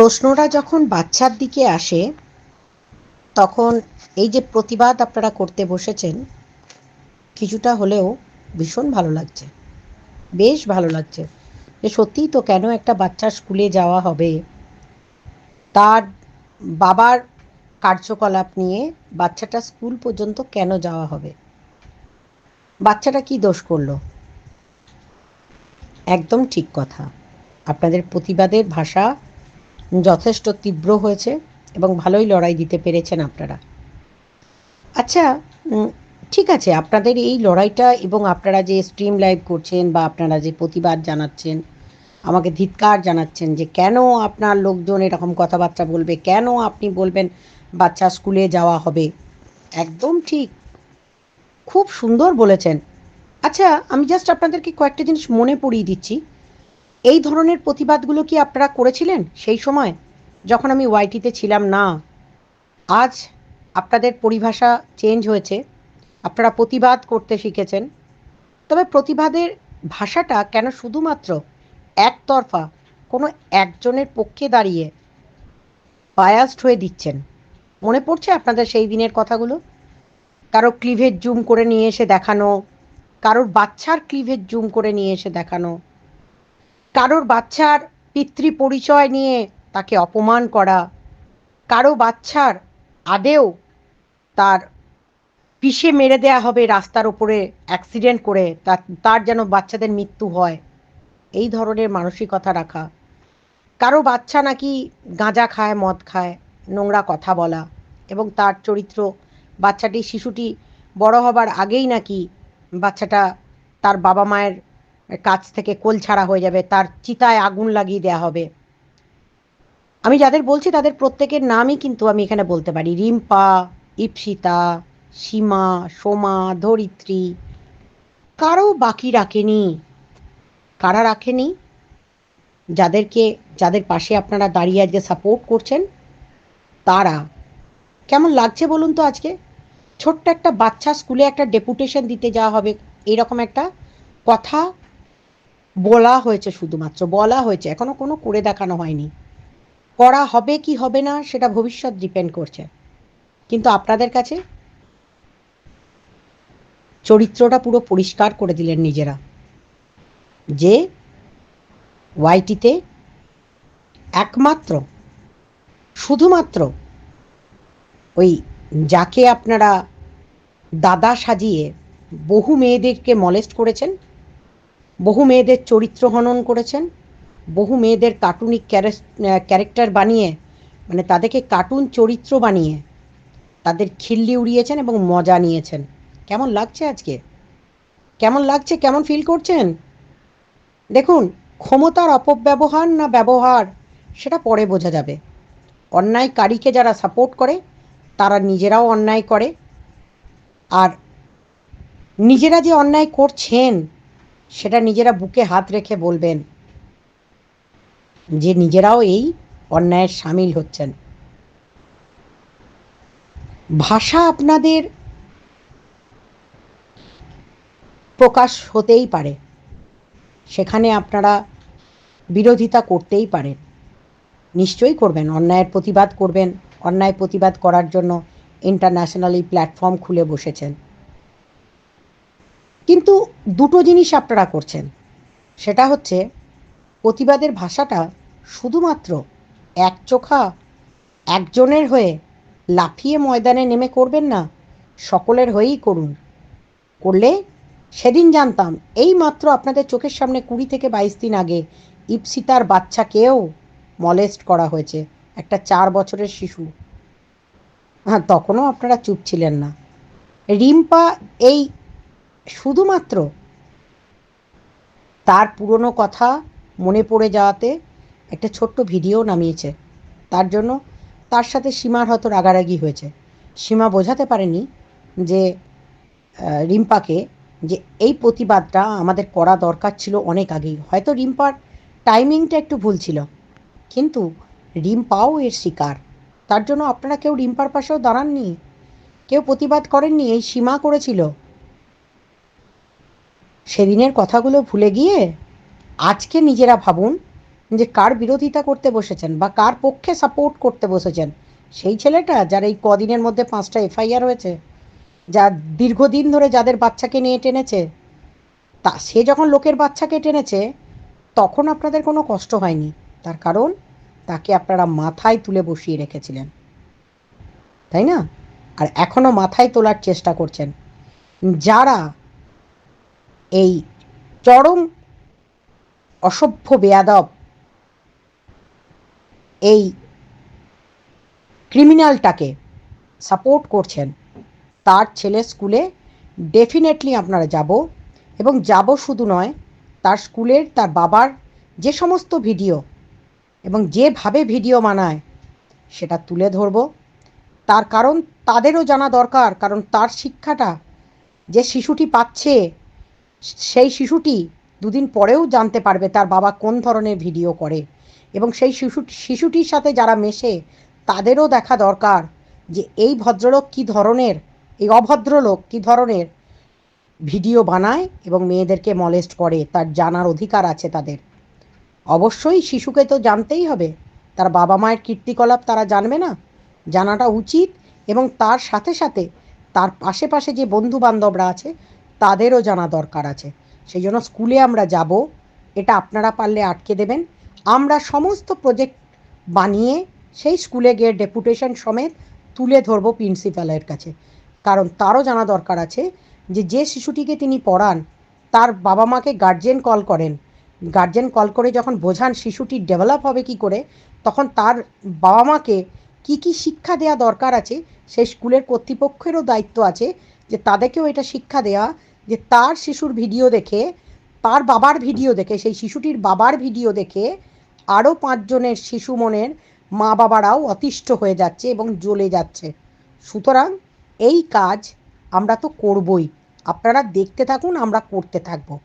প্রশ্নটা যখন বাচ্চার দিকে আসে, তখন এই যে প্রতিবাদ আপনারা করতে বসেছেন, কিছুটা হলেও ভীষণ ভালো লাগছে। বেশ ভালো লাগছে যে সত্যিই তো কেন একটা বাচ্চা স্কুলে যাওয়া হবে? তার বাবার কার্যকলাপ নিয়ে বাচ্চাটা স্কুল পর্যন্ত কেন যাওয়া হবে? বাচ্চাটা কি দোষ করল? একদম ঠিক কথা। আপনাদের প্রতিবাদের ভাষা যথেষ্ট তীব্র হয়েছে এবং ভালোই লড়াই দিতে পেরেছেন আপনারা। আচ্ছা ঠিক আছে, আপনাদের এই লড়াইটা এবং আপনারা যে স্ট্রিম লাইভ করছেন বা আপনারা যে প্রতিবাদ জানাচ্ছেন, আমাকে ধিৎকার জানাচ্ছেন যে কেন আপনার লোকজন এরকম কথাবার্তা বলবে, কেন আপনি বলবেন বাচ্চা স্কুলে যাওয়া হবে? একদম ঠিক, খুব সুন্দর বলেছেন। আচ্ছা আমি জাস্ট আপনাদেরকে কয়েকটা জিনিস মনে পড়িয়ে দিচ্ছি। এই ধরনের প্রতিবাদগুলো কি আপনারা করেছিলেন সেই সময়? যখন আমি ওয়াইটিতে ছিলাম, না। আজ আপনাদের পরিভাষা চেঞ্জ হয়েছে। আপনারা প্রতিবাদ করতে শিখেছেন। তবে প্রতিবাদের ভাষাটা কেন শুধুমাত্র একতরফা কোনো একজনের পক্ষে দাঁড়িয়ে বায়াসড হয়ে দিচ্ছেন? মনে পড়ছে আপনাদের সেই দিনের কথাগুলো? কারও ক্লিভেজ জুম করে নিয়ে এসে দেখানো, কারোর বাচ্চার ক্লিভেজ জুম করে নিয়ে এসে দেখানো কারোর বাচ্চার পিতৃ পরিচয় নিয়ে তাকে অপমান করা, কারও বাচ্চার আদেও তার পিষে মেরে দেয়া হবে রাস্তার ওপরে অ্যাক্সিডেন্ট করে তার যেন বাচ্চাদের মৃত্যু হয়। এই ধরনের মানসিকতা রাখা। কারও বাচ্চা নাকি গাঁজা খায়, মদ খায়, নোংরা কথা বলা এবং তার চরিত্র, বাচ্চাটি, শিশুটি বড় হবার আগেই নাকি বাচ্চাটা তার বাবা মায়ের কাছ থেকে কোল ছাড়া হয়ে যাবে, তার চিতায় আগুন লাগিয়ে দেওয়া হবে। আমি যাদের বলছি তাদের প্রত্যেকের নামই কিন্তু আমি এখানে বলতে পারি। রিম্পা, ইপসিতা, সীমা, সোমা, ধরিত্রী। কারও বাকি রাখেনি। কারা রাখেনি? যাদেরকে, যাদের পাশে আপনারা দাঁড়িয়ে আজকে সাপোর্ট করছেন, তারা। কেমন লাগছে বলুন তো আজকে? ছোট্ট একটা বাচ্চা স্কুলে একটা ডেপুটেশন দিতে যাওয়া হবে, এরকম একটা কথা বলা হয়েছে শুধুমাত্র, বলা হয়েছে, এখনও কোনো করে দেখানো হয়নি। করা হবে কি হবে না সেটা ভবিষ্যৎ ডিপেন্ড করছে। কিন্তু আপনাদের কাছে চরিত্রটা পুরো পরিষ্কার করে দিলেন নিজেরা। যে ওয়াইটিতে একমাত্র, শুধুমাত্র ওই যাকে আপনারা দাদা সাজিয়ে বহু মেয়েদেরকে মলেস্ট করেছেন বহু মেয়েদের চরিত্র হনন করেছেন, বহু মেয়েদের কার্টুনিক ক্যারেক্টার বানিয়ে মানে তাদেরকে কার্টুন চরিত্র বানিয়ে তাদের খিল্লি উড়িয়েছেন এবং মজা নিয়েছেন। কেমন লাগছে আজকে? কেমন লাগছে? কেমন ফিল করছেন? দেখুন, ক্ষমতার অপব্যবহার না ব্যবহার, সেটা পরে বোঝা যাবে। অন্যায়কারীকে যারা সাপোর্ট করে, তারা নিজেরাও অন্যায় করে। আর নিজেরা যে অন্যায় করছেন সেটা নিজেরা বুকে হাত রেখে বলবেন যে নিজেরাও এই অন্যায়ের সামিল হচ্ছেন। ভাষা আপনাদের প্রকাশ হতেই পারে। সেখানে আপনারা বিরোধিতা করতেই পারেন। নিশ্চয়ই করবেন, অন্যায়ের প্রতিবাদ করবেন। অন্যায় প্রতিবাদ করার জন্য ইন্টারন্যাশনালি প্ল্যাটফর্ম খুলে বসেছেন। কিন্তু দুটো জিনিস আপনারা করছেন। সেটা হচ্ছে, প্রতিবাদের ভাষাটা শুধুমাত্র এক চোখা একজনের হয়ে লাফিয়ে ময়দানে নেমে করবেন না, সকলের হয়েই করুন। করলে সেদিন জানতাম, এই মাত্র আপনাদের চোখের সামনে কুড়ি থেকে বাইশ দিন আগে ইপসিতার বাচ্চাকেও মলেস্ট করা হয়েছে, একটা চার বছরের শিশু। হ্যাঁ তখনও আপনারা চুপ ছিলেন না। রিম্পা এই শুধুমাত্র তার পুরনো কথা মনে পড়ে যাওয়াতে একটা ছোট্ট ভিডিও নামিয়েছে। তার জন্য তার সাথে সীমার হয়তো রাগারাগি হয়েছে। সীমা বোঝাতে পারেনি যে রিম্পাকে যে এই প্রতিবাদটা আমাদের করা দরকার ছিল অনেক আগেই। হয়তো রিম্পার টাইমিংটা একটু ভুল ছিল। কিন্তু রিম্পাও এর শিকার। তার জন্য আপনারা কেউ রিম্পার পাশেও দাঁড়াননি, কেউ প্রতিবাদ করেননি, এই সীমা করেছিল। সেদিনের কথাগুলো ভুলে গিয়ে আজকে নিজেরা ভাবুন যে কার বিরোধিতা করতে বসেছেন বা কার পক্ষে সাপোর্ট করতে বসেছেন। সেই ছেলেটা যার এই কদিনের মধ্যে পাঁচটা এফআইআর হয়েছে, যা দীর্ঘদিন ধরে যাদের বাচ্চাকে নিয়ে টেনেছে, তা সে যখন লোকের বাচ্চাকে টেনেছে, তখন আপনাদের কোনো কষ্ট হয়নি। তার কারণ তাকে আপনারা মাথায় তুলে বসিয়ে রেখেছিলেন। তাই না? আর এখনও মাথায় তোলার চেষ্টা করছেন। যারা এই চরম অসভ্য বেয়াদব, এই ক্রিমিনালটাকে সাপোর্ট করছেন। তার ছেলে স্কুলে ডেফিনেটলি আপনারা যাব এবং যাব শুধু নয়, তার স্কুলের, তার বাবার যে সমস্ত ভিডিও এবং যেভাবে ভিডিও মানায় সেটা তুলে ধরব। তার কারণ তাদেরও জানা দরকার, কারণ তার শিক্ষাটা যে শিশুটি পাচ্ছে সেই শিশুটি দুদিন পরেও জানতে পারবে তার বাবা কোন ধরনের ভিডিও করে। এবং সেই শিশু, শিশুটির সাথে যারা মেশে, তাদেরও দেখা দরকার যে এই ভদ্রলোক কী ধরনের, এই অভদ্রলোক কী ধরনের ভিডিও বানায় এবং মেয়েদেরকে মলেস্ট করে, তার জানার অধিকার আছে তাদের। অবশ্যই শিশুকে তো জানতেই হবে। তার বাবা মায়ের কীর্তিকলাপ তারা জানবে না। জানাটা উচিত এবং তার সাথে সাথে তার আশেপাশে যে বন্ধু বান্ধবরা আছে তাদেরও জানা দরকার আছে। সেই জন্য স্কুলে আমরা যাব। এটা আপনারা পারলে আটকে দেবেন। আমরা সমস্ত প্রজেক্ট বানিয়ে সেই স্কুলে গিয়ে ডেপুটেশন সমেত তুলে ধরব প্রিন্সিপালের কাছে। কারণ তারও জানা দরকার আছে যে যে শিশুটিকে তিনি পড়ান, তার বাবা মাকে গার্জেন কল করেন। গার্জেন কল করে যখন বোঝান শিশুটি ডেভেলপ হবে কি করে, তখন তার বাবা মাকে কি কি শিক্ষা দেওয়া দরকার আছে, সেই স্কুলের কর্তৃপক্ষেরও দায়িত্ব আছে যে, তাদেরকেও এটা শিক্ষা দেওয়া যে তার শিশুর ভিডিও দেখে, তার বাবার ভিডিও দেখে, সেই শিশুটির বাবার ভিডিও দেখে আরও পাঁচজনের শিশু মনের মা বাবারাও অতিষ্ঠ হয়ে যাচ্ছে এবং জ্বলে যাচ্ছে। সুতরাং এই কাজ আমরা তো করবই। আপনারা দেখতে থাকুন, আমরা করতে থাকব।